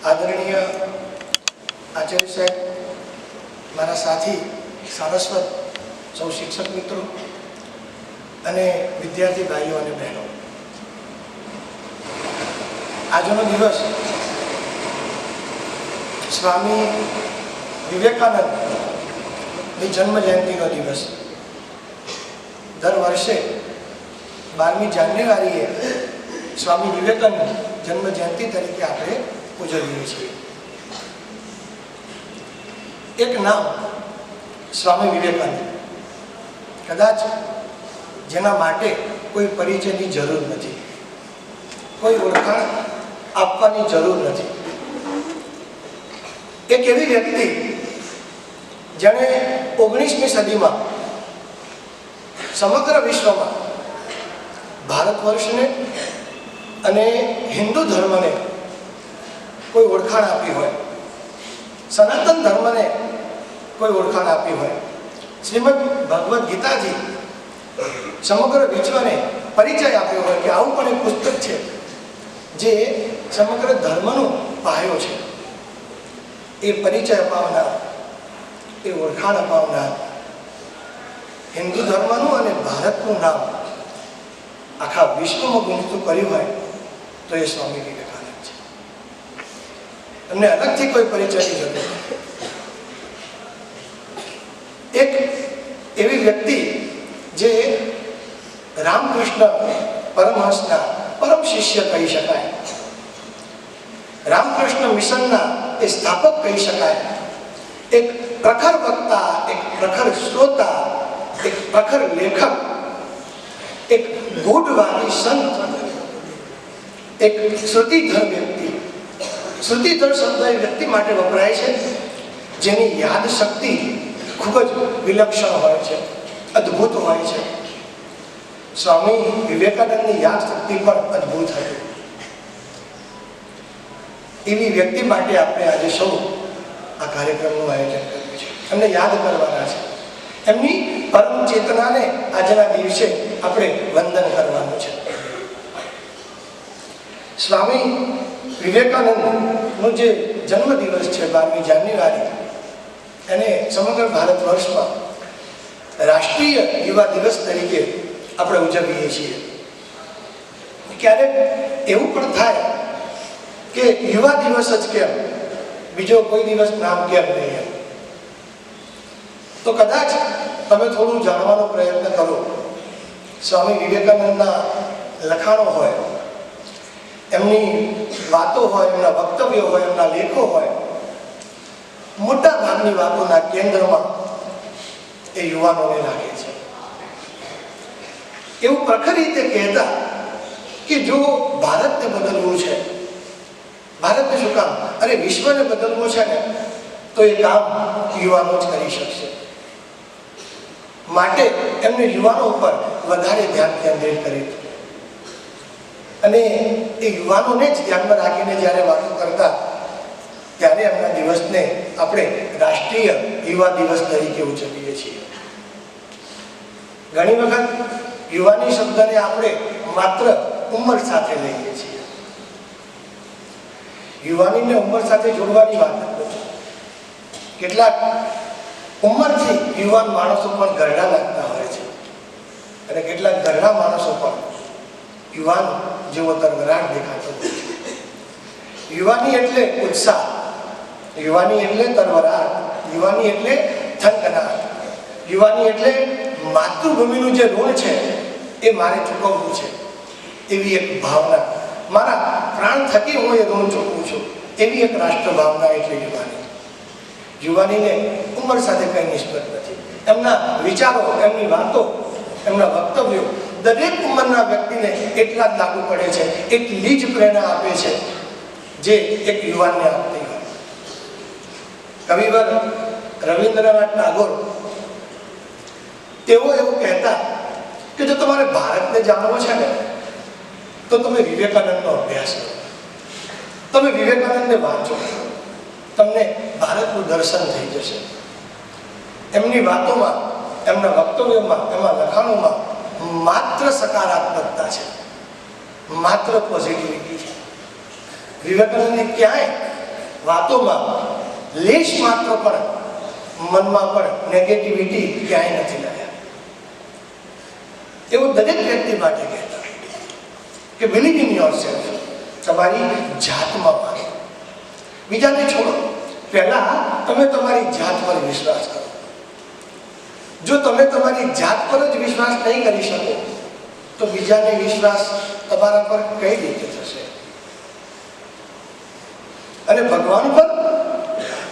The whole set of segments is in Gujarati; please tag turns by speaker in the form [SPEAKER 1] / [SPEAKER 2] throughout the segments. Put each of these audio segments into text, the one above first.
[SPEAKER 1] આદરણીય આચાર્ય સાહેબ, મારા સાથી, સારસ્વત, સૌ શિક્ષક મિત્રો અને વિદ્યાર્થી ભાઈઓ અને બહેનો. આજનો દિવસ સ્વામી વિવેકાનંદની જન્મ જયંતિનો દિવસ. દર વર્ષે બારમી જાન્યુઆરીએ સ્વામી વિવેકાનંદ જન્મ જયંતિ તરીકે આપણે ઉજવીએ છીએ એક નામ સ્વામી વિવેકાનંદ. કદાચ જેના માટે કોઈ પરિચયની જરૂર નથી. કોઈ ઓળખાણ આપવાની જરૂર નથી. એક એવી વ્યક્તિ જેણે ઓગણીસમી સદીમાં સમગ્ર વિશ્વમાં ભારત વર્ષને અને હિન્દુ ધર્મને કોઈ ઓળખાણ આપી હોય. સનાતન ધર્મને કોઈ ઓળખાણ આપી હોય. શ્રીમદ ભગવદ્ ગીતાજી સમગ્ર વિશ્વને પરિચય આપ્યો હોય કે આવું પણ એક પુસ્તક છે જે સમગ્ર ધર્મનો પાયો છે. એ પરિચય અપાવનાર, એ ઓળખાણ અપાવનાર હિન્દુ ધર્મનું અને ભારતનું નામ આખા વિશ્વમાં ગુંજતું કર્યું હોય તો એ સ્વામી વિવેકાનંદ એમને અલગથી કોઈ પરિચયની જરૂર નથી. એક એવી વ્યક્તિ જે રામકૃષ્ણ પરમહંસના પરમ શિષ્ય કહી શકાય. રામકૃષ્ણ મિશનના એ સ્થાપક કહી શકાય. એક પ્રખર વક્તા, એક પ્રખર શ્રોતા, એક પ્રખર લેખક, એક ગુઢવાદી સંત, એક શ્રુતિધર વ્યક્તિ. શ્રુતિધર શબ્દ એ વ્યક્તિ માટે વપરાય છે, જેની યાદ શક્તિ ખૂબ જ વિલક્ષણ હોય છે, અદ્ભુત હોય છે. સ્વામી વિવેકાનંદની યાદ શક્તિ પણ અદ્ભુત હતી. એવી વ્યક્તિ માટે આપણે આજે સૌ આ કાર્યક્રમનું આયોજન કર્યું છે. એમને યાદ કરવાના છે. એમની પરમ ચેતનાને આજના દિવસે આપણે વંદન કરવાનું છે. સ્વામી વિવેકાનંદનો જે જન્મદિવસ છે બારમી જાન્યુઆરી, એને સમગ્ર ભારત વર્ષમાં રાષ્ટ્રીય યુવા દિવસ તરીકે આપણે ઉજવીએ છીએ. ક્યારેક એવું પણ થાય કે યુવા દિવસ જ કેમ, બીજો કોઈ દિવસ નામ કેમ નહીં એમ. તો કદાચ તમે થોડું જાણવાનો પ્રયત્ન કરો. સ્વામી વિવેકાનંદના લખાણો હોય એમની વાતો હોય, એમના વક્તવ્યો હોય, એમના લેખો હોય, મોટા ભાગની વાતોના કેન્દ્રમાં એ યુવાનોને લાગે છે. એવું પ્રખર રીતે કહેતા કે જો ભારતને બદલવું છે, ભારતને શું કામ? અરે, વિશ્વને બદલવું છે ને, તો એ કામ યુવાનો જ કરી શકશે. માટે એમને યુવાનો ઉપર વધારે ધ્યાન કેન્દ્રિત કર્યું અને એ યુવાનોને જ ધ્યાનમાં રાખીને જ્યારે વાતો કરતા, ત્યારે એમના દિવસને આપણે રાષ્ટ્રીય યુવા દિવસ તરીકે ઉજવીએ છીએ. ઘણી વખત યુવાની શબ્દને આપણે માત્ર ઉંમર સાથે લઈએ છીએ. યુવાનીને ઉંમર સાથે જોડવાની વાત નથી કેટલાક ઉંમરથી યુવાન માણસો પણ ઘરડા લાગતા હોય છે. અને કેટલાક ઘરડા માણસો પણ યુવાન જેવો તરવરાટ દેખાતો યુવાની એટલે ઉત્સાહ, યુવાની એટલે તરવરાટ, યુવાની એટલે થનગનાટ, યુવાની એટલે માતૃભૂમિનું જે ઋણ છે, એ મારે ચૂકવવું છે. એવી એક ભાવના. મારા પ્રાણ થકી હું એ ઋણ ચૂકવું છું. એવી એક રાષ્ટ્ર ભાવના એટલે યુવાની. યુવાનીને ઉંમર સાથે કંઈ નિસ્બત નથી. એમના વિચારો, એમની વાતો, એમના વક્તવ્યો દરેક ઉંમરના વ્યક્તિને એટલા જ લાગુ પડે છે, એટલી જ પ્રેરણા આપે છે, જે એક યુવાનને આપતી હોય. કવિવર રવિન્દ્રનાથ ટાગોર તેઓ એવું કહેતા કે જો તમારે ભારતને જાણવો છે ને, તો તમે વિવેકાનંદનો અભ્યાસ કરો. તમે વિવેકાનંદને વાંચો. તમને ભારતનું દર્શન થઈ જશે. એમની વાતોમાં, એમના વક્તવ્યોમાં એમાં લખાણોમાં માત્ર સકારાત્મકતા છે. માત્ર પોઝિટિવિટી છે. વિવેકાનંદની ક્યાંય વાતોમાં લેશ માત્ર પણ મનમાં પણ નેગેટિવિટી ક્યાંય નથી લાવ્યા. એવું દરેક વ્યક્તિ માટે કહેતા કે બિલીવ ઇન યોર સેલ્ફ તમારી જાતમાં માને બીજાને છોડો. પહેલા તમે તમારી જાત પર વિશ્વાસ કરો. જો તમે તમારી જાત પર જ વિશ્વાસ નહીં કરી શકો, તો બીજાને વિશ્વાસ તમારા પર કઈ રીતે થશે? અને ભગવાન પર?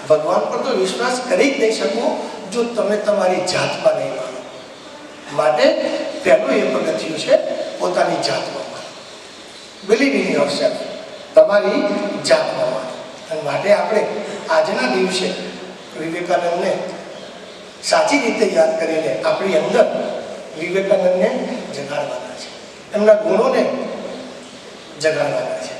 [SPEAKER 1] ભગવાન પર તો વિશ્વાસ કરી જ નહીં શકો જો તમે તમારી જાતમાં નહીં માનો. માટે પહેલું એ પગથિયું છે, પોતાની જાતમાં માનો. બિલીવ ઇન યોર સેલ્ફ તમારી જાતમાં માનો. અને માટે આપણે આજના દિવસે વિવેકાનંદને સાચી રીતે યાદ કરીને આપણી અંદર વિવેકાનંદને જગાડવાના છે. એમના ગુણોને જગાડવાના છે.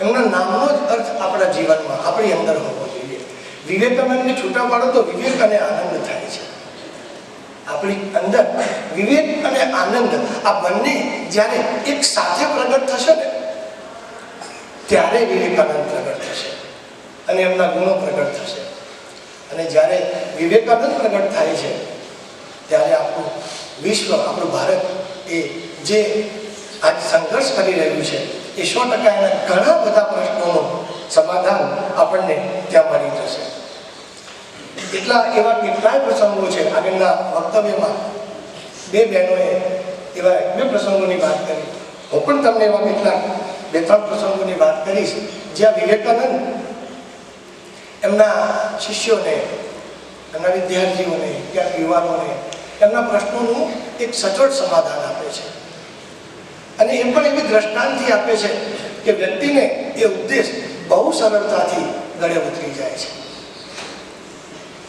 [SPEAKER 1] એમના નામનો જ અર્થ આપણા જીવનમાં, આપણી અંદર હોવો જોઈએ. વિવેકાનંદને છૂટા પાડો તો વિવેક અને આનંદ થાય છે. આપણી અંદર વિવેક અને આનંદ, આ બંને જ્યારે એક સાથે પ્રગટ થશે ને, ત્યારે વિવેકાનંદ પ્રગટ થશે અને એમના ગુણો પ્રગટ થશે. અને જ્યારે વિવેકાનંદ પ્રગટ થાય છે, ત્યારે આપણું વિશ્વ, આપણું ભારત એ જે આજ સંઘર્ષ કરી રહ્યું છે, એ સો ટકા એના ઘણા બધા પ્રશ્નોનું સમાધાન આપણને ત્યાં મળી જશે. એટલા એવા કેટલાય પ્રસંગો છે, આગળના વક્તવ્યમાં બે બહેનોએ એવા બે પ્રસંગોની વાત કરી. હું પણ તમને એવા કેટલાક બે ત્રણ પ્રસંગોની વાત કરીશ, જ્યાં વિવેકાનંદ એમના શિષ્યોને, એમના વિદ્યાર્થીઓને ક્યાંક યુવાનોને એમના પ્રશ્નોનું એક સચોટ સમાધાન આપે છે. અને એ પણ એવી દ્રષ્ટાંતથી આપે છે કે વ્યક્તિને એ ઉપદેશ બહુ સરળતાથી ગળે ઉતરી જાય છે.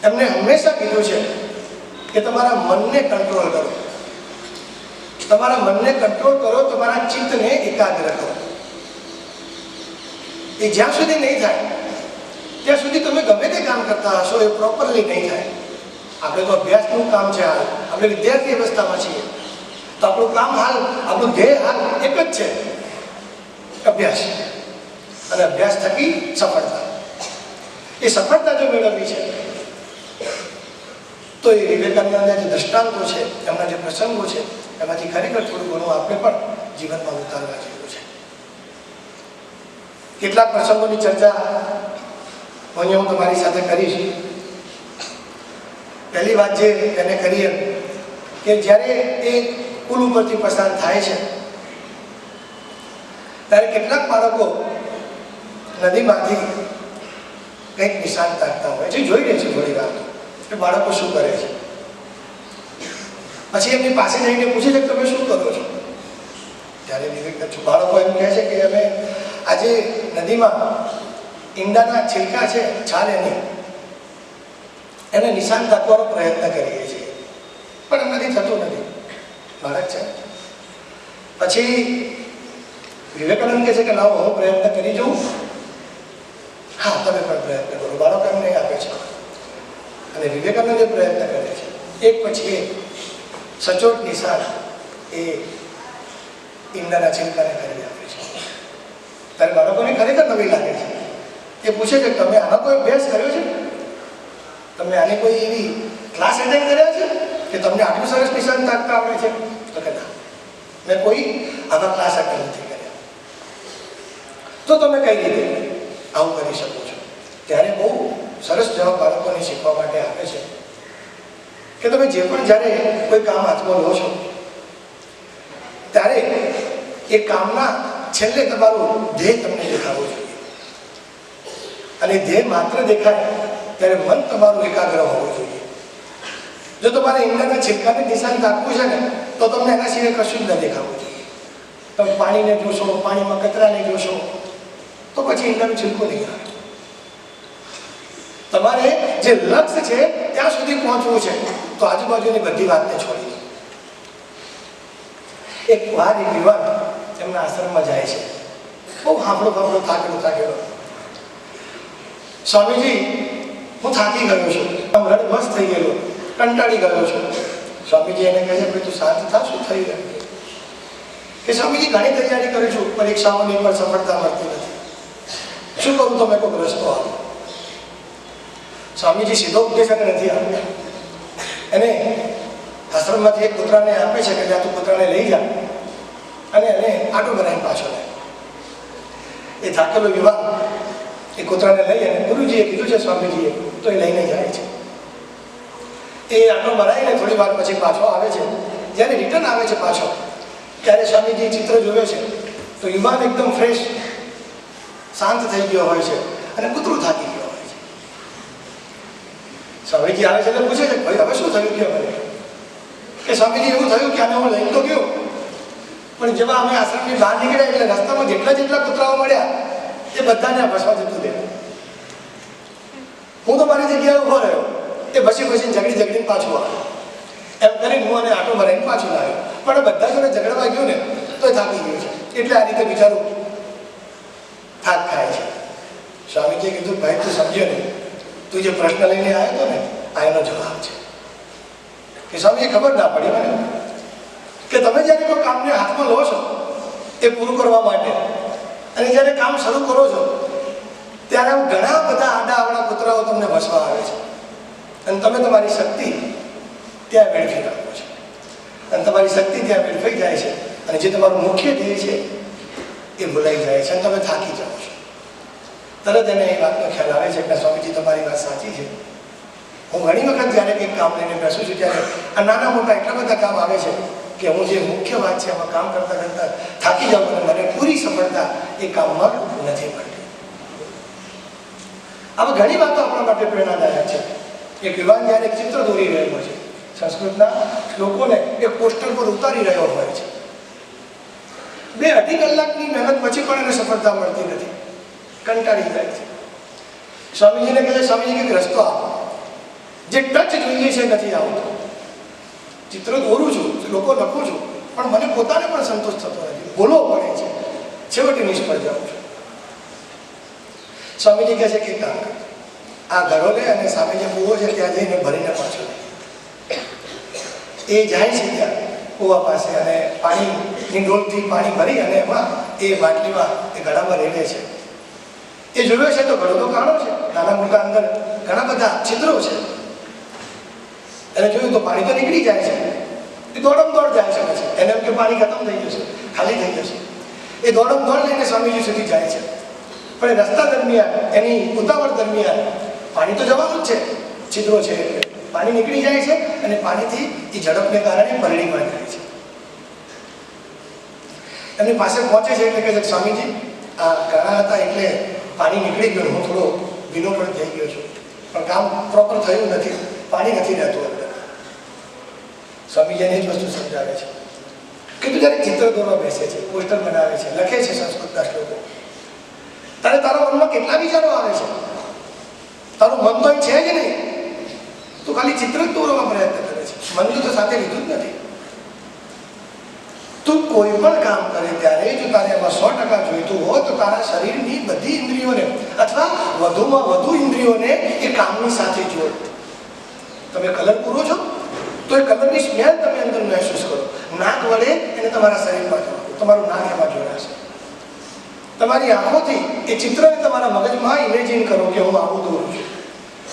[SPEAKER 1] એમને હંમેશા કીધું છે કે તમારા મનને કંટ્રોલ કરો. તમારા મનને કંટ્રોલ કરો, તમારા ચિત્તને એકાગ્ર કરો. એ જ્યાં સુધી નહીં થાય ત્યાં સુધી તમે ગમે તે કામ કરતા હશો, એ પ્રોપરલી નહીં થાય. આપણે તો અભ્યાસનું કામ છે હાલ. આપણે વિદ્યાર્થી અવસ્થામાં છીએ. તો આપણું કામ હાલ, આપણું ધ્યેય હાલ એક જ છે. અભ્યાસ. અને અભ્યાસ થકી સફળતા. એ સફળતા જો મેળવવી છે, તો એ વિવેકાનંદના જે દ્રષ્ટાંતો છે, એમના જે પ્રસંગો છે, એમાંથી ખરેખર થોડું ઘણું આપણે પણ જીવનમાં ઉતારવા જેવું છે. કેટલાક પ્રસંગોની ચર્ચા અહીંયા હું તમારી સાથે કરીશ. પહેલી વાત જે એને કરીએ કે જ્યારે એ પુલ ઉપરથી પસાર થાય છે, ત્યારે કેટલાક બાળકો નદીમાંથી કંઈક નિશાન તાકતા હોય છે. જોઈ લે છે થોડી વાર કે બાળકો શું કરે છે. પછી એમની પાસે જઈને પૂછે છે કે તમે શું કરો છો? ત્યારે વિવેક બાળકો એમ કહે છે કે અમે આજે નદીમાં ઈંડાના છિલકા છે, છાલ એની એને નિશાન તાકવાનો પ્રયત્ન કરીએ છીએ. પણ એનાથી થતું નથી. બાળક છે. પછી વિવેકાનંદ કહે છે કે, લાવો, હું પ્રયત્ન કરી જોઉં. હા, તમે પણ પ્રયત્ન કરો. બાળક એમને આપે છે. અને વિવેકાનંદ પ્રયત્ન કરે છે. એક પછી એક સચોટ નિશાન એ ઈંડાના છિલકાને કરી આપે છે. ત્યારે બાળકોને ખરેખર નવી લાગે છે. એ પૂછે કે તમે આનો કોઈ અભ્યાસ કર્યો છે? તમે આની કોઈ એવી ક્લાસ એટેન્ડ કર્યા છે કે તમને આટલું સરસ નિશાન તાકતા આવડે છે? તો કે ના. મેં કોઈ આવા ક્લાસ એટેન્ડ નથી કર્યા. તો તમે કઈ રીતે આવું કરી શકો છો? ત્યારે બહુ સરસ જવાબ બાળકોને શીખવા માટે આપે છે. કે તમે જે પણ જ્યારે કોઈ કામ હાથમાં લો છો, ત્યારે એ કામના છેલ્લે તમારું ધ્યેય તમને દેખાડવું જોઈએ. અને ધ્યેય માત્ર દેખાય ત્યારે મન તમારું એકાગ્ર હોવું જોઈએ. જો તમારે ઈંડાના છિલકાને નિશાન કાપવું છે ને, તો તમને એના સિવાય કશું જ ન દેખાવું જોઈએ. તમે પાણીને જોશો, પાણીમાં કચરાને જોશો, તો પછી ઈંડાનું છિલકો નહીં આવે. તમારે જે લક્ષ્ય છે, ત્યાં સુધી પહોંચવું છે, તો આજુબાજુની બધી વાતને છોડી એક વાર એક યુવાન એમના આશ્રમમાં જાય છે. બહુ હાંફળો ફાંફળો થાકેલો થાકેલો સ્વામીજી, હું થાકી ગયો છું. આમ રડ મસ્ત થઈ ગયેલો. કંટાળી ગયો છું. સ્વામીજી એને કહે છે, ભાઈ, તું શાંત થા, શું થઈ ગયું કે સ્વામીજી, ઘણી તૈયારી કરું છું પરીક્ષાઓની પણ સફળતા મળતી નથી. શું કરું તમે કોઈ રસ્તો આપો સ્વામીજી સીધો ઉપદેશ નથી આપ્યા. એને આશ્રમમાંથી એક કૂતરાને આપે છે કે ત્યાં તું કૂતરાને લઈ જા. અને એને આટો બનાવીને પાછો લે એ થાકેલો યુવાન એ કૂતરાને લઈ અને ગુરુજીએ કીધું છે, સ્વામીજીએ, તો એ લઈને જાય છે. એ આટો બનાવીને થોડી વાર પછી પાછો આવે છે. જ્યારે રિટર્ન આવે છે પાછો, ત્યારે સ્વામીજી ચિત્ર જોવે છે, તો યુવાન એકદમ ફ્રેશ શાંત થઈ ગયો હોય છે અને કૂતરું થાકી ગયો હોય છે. સ્વામીજી આવે છે એટલે પૂછે છે, ભાઈ, હવે શું થયું કે મને? કે સ્વામીજી, એવું થયું કે આને હું લઈને તો ગયો? પણ જેવા અમે આશ્રમની બહાર નીકળ્યા એટલે રસ્તામાં જેટલા જેટલા કૂતરાઓ મળ્યા એ બધાને આ ભસવા જતું દે. હું તો મારી જગ્યાએ ઊભો રહ્યો. એ ભસી ભસીને ઝઘડી ઝઘડીને પાછું આવ્યો એમ કરીને હું અને આટો ભરાઈને પાછું લાવ્યો. પણ બધા જોડે ઝઘડવા ગયો ને, તો એ થાકી ગયો છે. એટલે આ રીતે બિચારું થાક ખાય છે. સ્વામીજીએ કીધું, ભાઈ, તું સમજ્યો ને? તું જે પ્રશ્ન લઈને આવ્યો હતો ને, આ એનો જવાબ છે. કે સ્વામીજી ખબર ના પડી મને. કે તમે જ્યારે કોઈ કામને હાથમાં લો છો, એ પૂરું કરવા માટે અને જ્યારે કામ શરૂ કરો છો, ત્યારે આમ ઘણા બધા આડા આવડા કૂતરાઓ તમને વસવા આવે છે. અને તમે તમારી શક્તિ ત્યાં વેડફી રાખો છો. અને તમારી શક્તિ ત્યાં વેડફાઈ જાય છે. અને જે તમારું મુખ્ય ધ્યેય છે, એ ભૂલાઈ જાય છે અને તમે થાકી જાઓ છો. તરત એને એ વાતનો ખ્યાલ આવે છે કે સ્વામીજી, તમારી વાત સાચી છે. હું ઘણી વખત જ્યારે કંઈક કામ લઈને બેસું છું, ત્યારે આ નાના મોટા એટલા બધા કામ આવે છે કે હું જે મુખ્ય વાત છે એમાં કામ કરતાં કરતાં થાકી જાઉં અને મને પૂરી સફળતા એ કામમાં નથી મળતી. આવા ઘણી વાતો આપણા માટે પ્રેરણાદાયક છે. એક યુવાન જ્યારે એક ચિત્ર દોરી રહ્યો છે, સંસ્કૃતના લોકોને એક પોસ્ટર પર ઉતારી રહ્યો હોય છે. બે અઢી કલાકની મહેનત પછી પણ એને સફળતા મળતી નથી. કંટાળી જાય છે. સ્વામીજીને કહે, સ્વામીજી, કંઈક રસ્તો આપો. જે ટચ જોઈએ છે નથી આવતો. ચિત્ર દોરું છું લોકો લખું છું પણ મને પોતાને પણ સંતોષ થતો નથી. ભૂલો પડે છે. છેવટે નિષ્ફળ જાઉં છું. સ્વામીજી કહે છે કે કાંક આ ઘરો લે અને સામે જે કૂવો છે, ત્યાં જઈને ભરીને પાછો એ જાય છે ત્યાં, કૂવા પાસે અને પાણીની ડોલથી પાણી ભરી અને એમાં એ બાટલીમાં, એ ઘડામાં રેડે છે. એ જોયો છે તો ઘડો તો કાળો છે. નાના મોટા અંદર ઘણા બધા છિદ્રો છે. એને જોયું તો પાણી તો નીકળી જાય છે. એ દોડમ દોડ જાય છે પછી. એને એમ કે પાણી ખતમ થઈ જશે, ખાલી થઈ જશે. એ દોડમ દોડ લઈને સ્વામીજી સુધી જાય છે. પણ એ રસ્તા દરમિયાન, એની ઉતાવળ દરમિયાન પાણી તો જવાનું જ છે. છિદ્રો છે પાણી નીકળી જાય છે અને પાણીથી એ ઝડપને કારણે પરણીમાં જાય છે. એમની પાસે પહોંચે છે એટલે કહે છે સ્વામીજી, આ ઘણા હતા એટલે પાણી નીકળી ગયું હું થોડો ભીનો પણ થઈ ગયો છું. પણ કામ પ્રોપર થયું નથી. પાણી નથી રહેતું. સ્વામીજીને જ વસ્તુ સમજાવે છે. કે તું જ્યારે ચિત્ર દોરવા બેસે છે, પોસ્ટર બનાવે છે, લખે છે સંસ્કૃતના શ્લોકો, તારે તારા મનમાં કેટલા વિચારો આવે છે? તારું મન તો છે જ નહીં. તું ખાલી ચિત્ર જ દોરવા પ્રયત્ન કરે છે. મનનું તો સાથે લીધું જ નથી. તું કોઈ પણ કામ કરે ત્યારે જો તારે એમાં સો ટકા જોઈતું હોય, તો તારા શરીરની બધી ઇન્દ્રિયોને, અથવા વધુમાં વધુ ઇન્દ્રિયોને એ કામની સાથે જોડ. તમે કલર પૂરો છો? તો એ કલરની સ્મેલ તમે અંદર મહેસૂસ કરો. નાક વડે એને તમારા શરીરમાં જોડો તમારું નાક એમાં જોડાશે તમારી આંખોથી એ ચિત્રને તમારા મગજમાં ઇમેજિન કરો કે હું આવું દોરું છું.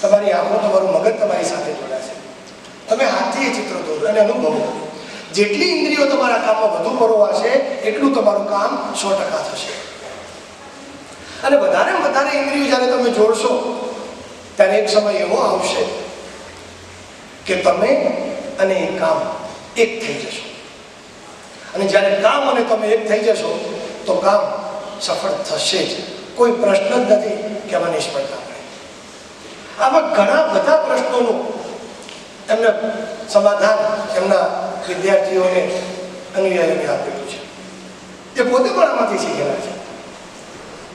[SPEAKER 1] તમારી આંખો, તમારું મગજ તમારી સાથે જોડાશે તમે હાથથી એ ચિત્ર દોરો અને અનુભવો. જેટલી ઇન્દ્રિયો તમારા કામમાં વધુ પરોવાશે, એટલું તમારું કામ સો ટકા થશે. અને વધારે વધારે ઇન્દ્રિયો જ્યારે તમે જોડશો, ત્યારે એક સમય એવો આવશે કે તમે અને એ કામ એક થઈ જશો. અને જ્યારે કામ અને તમે એક થઈ જશો, તો કામ સફળ થશે જ. કોઈ પ્રશ્ન જ નથી કે આમાં નિષ્ફળતા મળે આવા ઘણા બધા પ્રશ્નોનું એમને સમાધાન એમના વિદ્યાર્થીઓને અનુયાયીઓને આપેલું છે. એ પોતે પણ આમાંથી શીખેલા છે.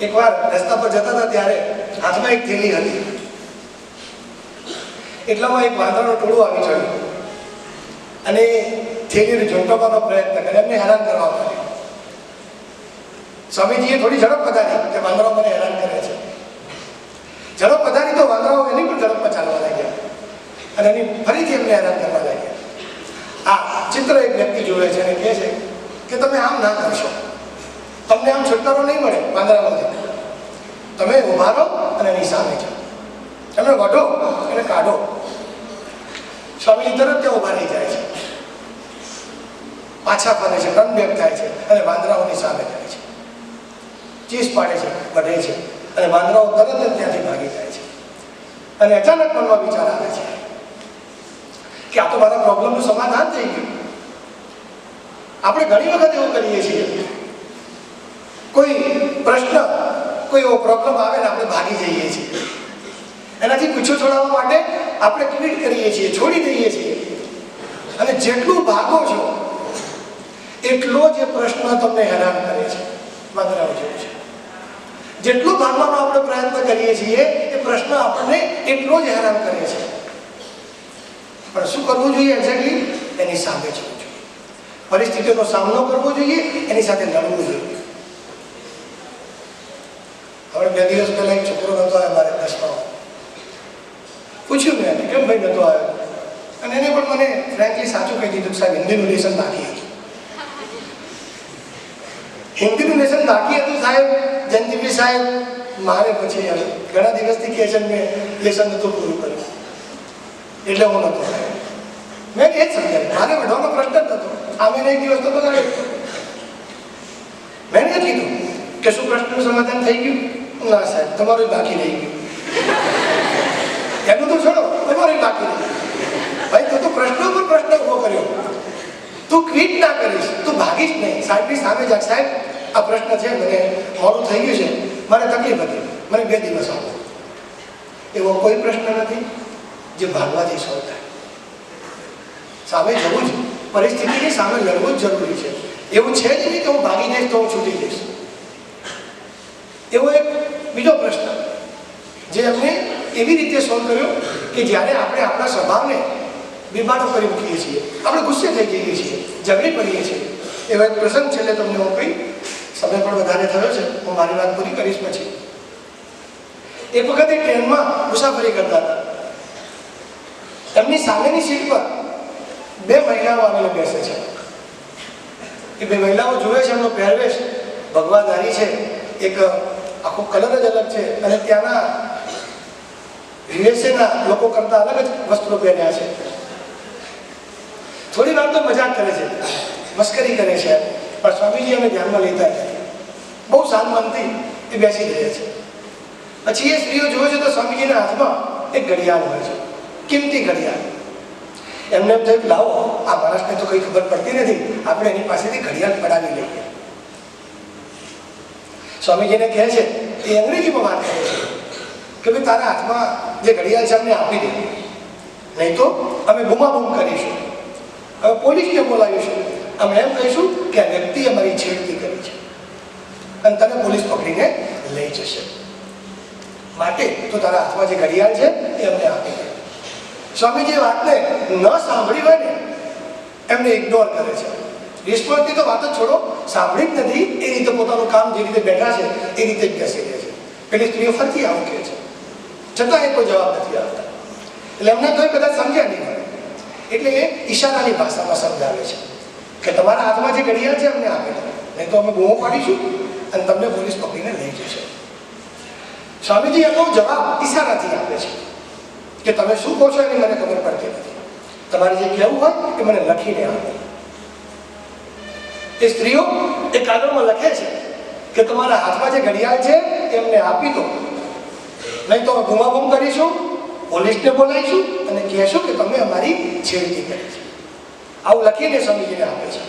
[SPEAKER 1] એકવાર રસ્તા પર જતા હતા ત્યારે હાથમાં એક થેલી હતી. એટલામાં એક વાંદરાનો ટોળું આવી ચડ્યું. અને થેલીને ઝૂંટવવાનો પ્રયત્ન કરે, એમને હેરાન કરવા માટે. સ્વામીજીએ થોડી ઝડપ વધારી કે વાંદરાઓ મને હેરાન કરે છે. ઝડપ વધારી તો વાંદરાઓ એની પણ ઝડપમાં ચાલવા લાગ્યા. અને એની ફરીથી એમને હેરાન કરવા લાગ્યા. આ ચિત્ર એક વ્યક્તિ જોવે છે અને કહે છે કે તમે આમ ના કરશો. તમને આમ છુટકારો નહીં મળે વાંદરામાંથી તમે ઊભા રહો અને એની સામે જાઓ. એમને વઢો એને કાઢો. સ્વામીજી તરત ત્યાં ઊભા રહી જાય છે. પાછા ફરે છે ટર્ન બેક થાય છે અને વાંદરાઓની સામે જાય છે. ચીસ પાડે છે વધે છે અને વાંદરાઓ તરત જ ત્યાંથી ભાગી જાય છે. અને અચાનક મનમાં વિચાર આવે છે કે આ તો મારા પ્રોબ્લેમનું સમાધાન થઈ ગયું. આપણે ઘણી વખત એવું કરીએ છીએ, કોઈ પ્રશ્ન, કોઈ એવો પ્રોબ્લેમ આવે ને આપણે ભાગી જઈએ છીએ. એનાથી પીછો છોડાવવા માટે આપણે ટ્વીટ કરીએ છીએ, છોડી દઈએ છીએ. અને જેટલું ભાગો છો એટલો જ એ પ્રશ્ન તમને હેરાન કરે છે. વાંદરાઓ જેવું છે. જેટલું ભાગવાનો આપણે પ્રયત્ન કરીએ છીએ એ પ્રશ્ન આપણને એટલો જ હેરાન કરે છે. પણ શું કરવું જોઈએ એક્ઝેક્ટલી એની સામે જવું જોઈએ. પરિસ્થિતિનો સામનો કરવો જોઈએ એની સાથે લડવું જોઈએ. હવે બે દિવસ પહેલા એક છોકરો નતો આવ્યો મારે દસમાં પૂછ્યું મેં એને, કેમ ભાઈ નતો આવ્યો? અને એને પણ મને ફ્રેન્કલી સાચું કહી દીધું કે સાહેબ હિન્દીનું લેસન બાકી હતું. હિન્દીનું લેસન બાકી હતું સાહેબ જયંતિભાઈ સાહેબ, મારે પછી ઘણા દિવસથી કહે છે મેં લેસન નહોતું પૂરું કર્યું. એટલે હું નહોતો મેં એ જ સમજાવ્યું. મારે વઢવાનો પ્રશ્ન જ નહોતો. આ મેં એક દિવસ તો બગાડ્યો મેં એ કીધું કે શું પ્રશ્નનું સમાધાન થઈ ગયું? ના સાહેબ, તમારું બાકી રહી ગયું. એનું તો છોડો, તમારું બાકી રહી ભાઈ, તું તો પ્રશ્ન પર પ્રશ્ન ઊભો કર્યો. તું ક્વિટ ના કરીશ. તું ભાગીશ નહીં. સાહેબની સામે જા સાહેબ આ પ્રશ્ન છે, મને મોડું થઈ ગયું છે. મારે તકલીફ હતી. મને બે દિવસ આપો એવો કોઈ પ્રશ્ન નથી જે ભાગવાથી સોલ્વ થાય. સામે જવું જ, પરિસ્થિતિની સામે લડવું જ જરૂરી છે. એવું છે જ નહીં કે હું ભાગી જઈશ તો હું છૂટી જઈશ. એવો એક બીજો પ્રશ્ન જે એમને એવી રીતે સોલ્વ કર્યો કે જ્યારે આપણે આપણા સ્વભાવને બીમારો કરી મૂકીએ છીએ, આપણે ગુસ્સે થઈ જઈએ છીએ, ઝઘડી પડીએ છીએ. એવા એક પ્રસંગ છેલ્લે તમને હું કહી સમય પણ વધારે થયો છે. હું મારી વાત પૂરી કરીશ પછી. એક વખત ટ્રેનમાં મુસાફરી કરતા હતા. એમની સામેની સીટ પર બે મહિલાઓ આવીને બેસે છે. એ બે મહિલાઓ જોવે છે, એમનો પહેરવેશ ભગવાધારી છે. એક આખો કલર જ અલગ છે અને ત્યાંના યુએસએના લોકો કરતાં અલગ જ વસ્ત્રો પહેર્યા છે. થોડી વાર તો મજાક કરે છે. મસ્કરી કરે છે. પણ સ્વામીજી અમે ધ્યાનમાં લેતા બહુ શાંત મનથી એ બેસી રહ્યા રહે છે. પછી એ સ્ત્રીઓ જોવે છે તો સ્વામીજીના હાથમાં એક ઘડિયાળ હોય છે. કિંમતી ઘડિયાળ. એમને એમ થયું લાવો, આ માણસને તો કંઈ ખબર પડતી નથી. આપણે એની પાસેથી ઘડિયાળ પડાવી લઈએ. સ્વામીજીને કહે છે, એ અંગ્રેજીમાં વાત કરે છે કે ભાઈ તારા હાથમાં જે ઘડિયાળ છે અમને આપી દે. નહીં તો અમે બૂમાબૂમ કરીશું. હવે પોલીસને બોલાવીશું અમે એમ કહીશું કે આ વ્યક્તિ અમારી છેડતી કરી છે. અને તને પોલીસ પકડીને લઈ જશે. માટે તો તારા હાથમાં જે ઘડિયાળ છે એ અમને આપી દે. સ્વામીજી વાતને ન સાંભળી હોય ને, એમને ઇગ્નોર કરે છે. રિસ્પોન્સની તો વાત જ છોડો સાંભળી જ નથી, એ રીતે પોતાનું કામ જે રીતે બેઠા છે, એ રીતે જ બેસી રહે છે. પેલી સ્ત્રીઓ ફરતી આવું કહે છે. છતાં એ કોઈ જવાબ નથી આપતા. એટલે એમને તો કદાચ સમજ્યા નહીં એટલે એ ઈશારાની ભાષામાં સમજાવે છે કે તમારા હાથમાં જે ઘડિયાળ છે અમને આપે નહીં તો અમે બૂમો પાડીશું. અને તમને પોલીસ પકડીને લઈ જશે. સ્વામીજી એનો જવાબ ઈશારાથી આપે છે કે તમે શું કહો છો એની મને ખબર પડતી નથી. તમારે જે કહેવું હોય એ મને લખીને આપો. એ સ્ત્રીઓ એ કાગળમાં લખે છે કે તમારા હાથમાં જે ઘડિયાળ છે એમને આપી દો. નહીં તો અમે બૂમાબૂમ કરીશું, પોલીસને બોલાવીશું અને કહેશું કે તમે અમારી છેડતી કરી છે. આવું લખીને સ્વામીજીને આપે છે.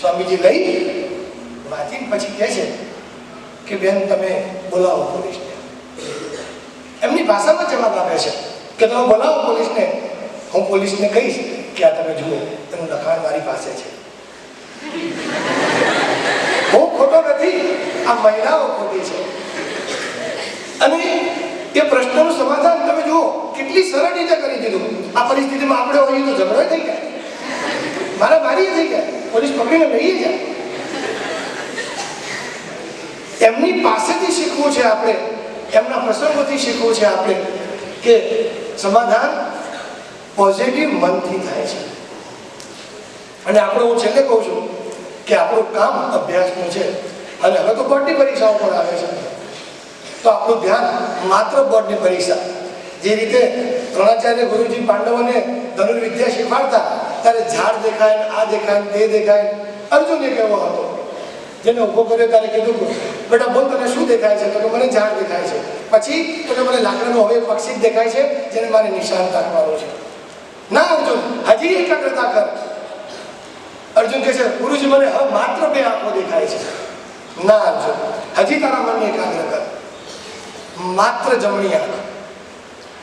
[SPEAKER 1] સ્વામીજી લઈ વાંચીને પછી કહે છે કે બેન, તમે બોલાવો પોલીસને. એમની ભાષામાં જવાબ આપે છે કે તમે બોલાવો પોલીસને. હું પોલીસને કહીશ કે આ તમે જુઓ, એનું લખાણ મારી પાસે છે. હું ખોટો નથી, આ મહિલાઓ ખોટી છે. અને એ પ્રશ્નનું સમાધાન તમે જુઓ, કેટલી સરળ રીતે કરી દીધું. આ પરિસ્થિતિમાં આપણે હોઈએ તો ઝઘડો થઈ જાય. મારા મારી થઈ જાય. પોલીસ પકડીને લઈએ જાય. એમની પાસેથી શીખવું છે આપણે. એમના પ્રસંગોથી શીખવું છે આપણે કે સમાધાન પોઝિટિવ મનથી થાય છે. અને આપણે હું છેલ્લે કહું છું કે આપણું કામ અભ્યાસનું છે. અને હવે તો બોર્ડની પરીક્ષાઓ પણ આવે છે. તો આપણું ધ્યાન માત્ર બોર્ડની પરીક્ષા. જે રીતે દ્રોણાચાર્ય ગુરુજી પાંડવોને ધનુર્વિદ્યા શીખવાડતા, ત્યારે ઝાડ દેખાય આ દેખાય તે દેખાય અર્જુન એક એવો હતો. જેને ઊભો કર્યો ત્યારે કીધું બેટા બોલ, તને શું દેખાય છે? તો કે મને ઝાડ દેખાય છે. પછી તો કે મને લાકડાનું હવે પક્ષી જ દેખાય છે, જેને મારે નિશાન તાકવાનું છે. ના, અર્જુન, હજી એકાગ્રતા કર. અર્જુન કહે છે, ગુરુજી, મને હવે માત્ર બે આંખો દેખાય છે. ના, અર્જુન, હજી તારા મનને એકાગ્ર કર. માત્ર જમણી આંખ.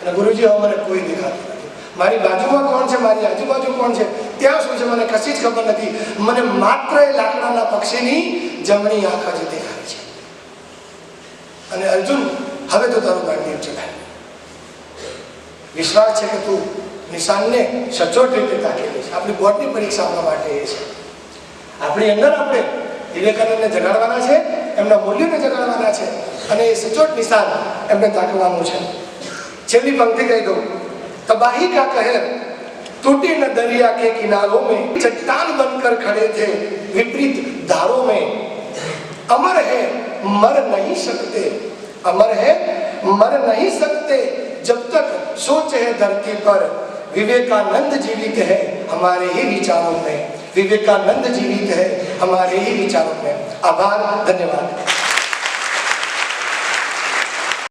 [SPEAKER 1] અને ગુરુજી, હવે મને કોઈ દેખાતું મારી બાજુમાં કોણ છે? મારી આજુબાજુ કોણ છે? ત્યાં શું છે મને કશી જ ખબર નથી. મને માત્ર એ લાકડાના પક્ષીની જમણી આંખ જ દેખાય છે. અને અર્જુન હવે તો તારું ગાંડીવ ચલાય વિશ્વાસ છે કે તું નિશાનને સચોટ રીતે તાકેલી છે આપણી બોર્ડની પરીક્ષા આપવા માટે એ છે આપણી અંદર આપણે વિવેકાનંદને જગાડવાના છે એમના મૂલ્યોને જગાડવાના છે અને એ સચોટ નિશાન એમને તાકવાનું છે છેલ્લી પંક્તિ કહી દઉં तबाही का कहर टूटे न दरिया के किनारों में चट्टान बनकर खड़े थे विपरीत धारों में अमर है मर नहीं सकते अमर है मर नहीं सकते जब तक सोच है धरती पर विवेकानंद जीवित है हमारे ही विचारों में विवेकानंद जीवित है हमारे ही विचारों में आभार धन्यवाद